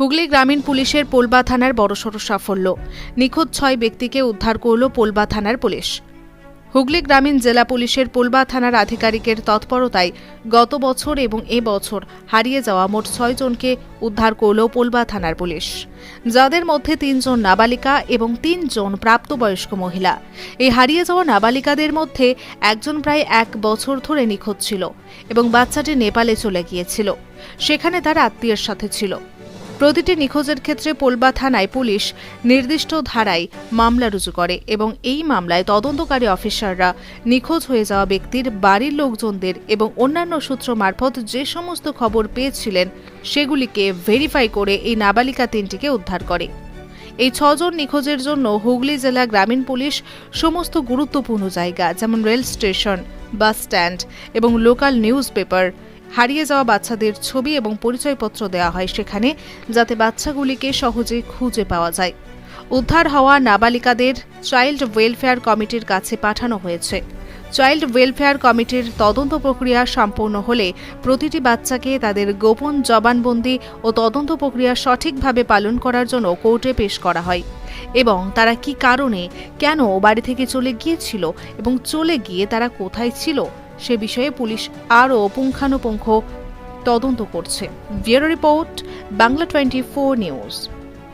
হুগলি গ্রামীণ পুলিশের পোলবা থানার বড়সড় সাফল্য। নিখোঁজ ছয় ব্যক্তিকে উদ্ধার করল পোলবা থানার পুলিশ। হুগলি গ্রামীণ জেলা পুলিশের পোলবা থানার আধিকারিকের তৎপরতায় গত বছর এবং এ বছর হারিয়ে যাওয়া মোট ছয় জনকে উদ্ধার করল পোলবা থানার পুলিশ। যাদের মধ্যে তিনজন নাবালিকা এবং তিনজন প্রাপ্তবয়স্ক মহিলা। এই হারিয়ে যাওয়া নাবালিকাদের মধ্যে একজন প্রায় এক বছর ধরে নিখোঁজ ছিল এবং বাচ্চাটি নেপালে চলে গিয়েছিল। সেখানে তার আত্মীয়ের সাথে ছিল। প্রতিটি নিখোঁজের ক্ষেত্রে পোলবা থানায় পুলিশ নির্দিষ্ট ধারায় মামলা রুজু করে এবং এই মামলায় তদন্তকারী অফিসাররা নিখোঁজ হয়ে যাওয়া ব্যক্তির বাড়ির লোকজনদের এবং অন্যান্য সূত্র মারফত যে সমস্ত খবর পেয়েছিলেন সেগুলিকে ভেরিফাই করে এই নাবালিকা তিনটিকে উদ্ধার করে। এই ছজন নিখোঁজের জন্য হুগলি জেলা গ্রামীণ পুলিশ সমস্ত গুরুত্বপূর্ণ জায়গা, যেমন রেল স্টেশন, বাস স্ট্যান্ড এবং লোকাল নিউজ পেপার হারিয়ে যাওয়া বাচ্চাদের ছবি এবং পরিচয়পত্র দেওয়া হয় সেখানে, যাতে বাচ্চাগুলিকে সহজে খুঁজে পাওয়া যায়। উদ্ধার হওয়া নাবালিকাদের চাইল্ড ওয়েলফেয়ার কমিটির কাছে পাঠানো হয়েছে। চাইল্ড ওয়েলফেয়ার কমিটির তদন্ত প্রক্রিয়া সম্পূর্ণ হলে প্রতিটি বাচ্চাকে তাদের গোপন জবানবন্দি ও তদন্ত প্রক্রিয়া সঠিকভাবে পালন করার জন্য কোর্টে পেশ করা হয়। এবং তারা কি কারণে, কেন বাড়ি থেকে চলে গিয়েছিল এবং চলে গিয়ে তারা কোথায় ছিল? সে বিষয়ে পুলিশ আরও পুঙ্খানুপুঙ্খ তদন্ত করছে। Bureau report Bangla twenty news.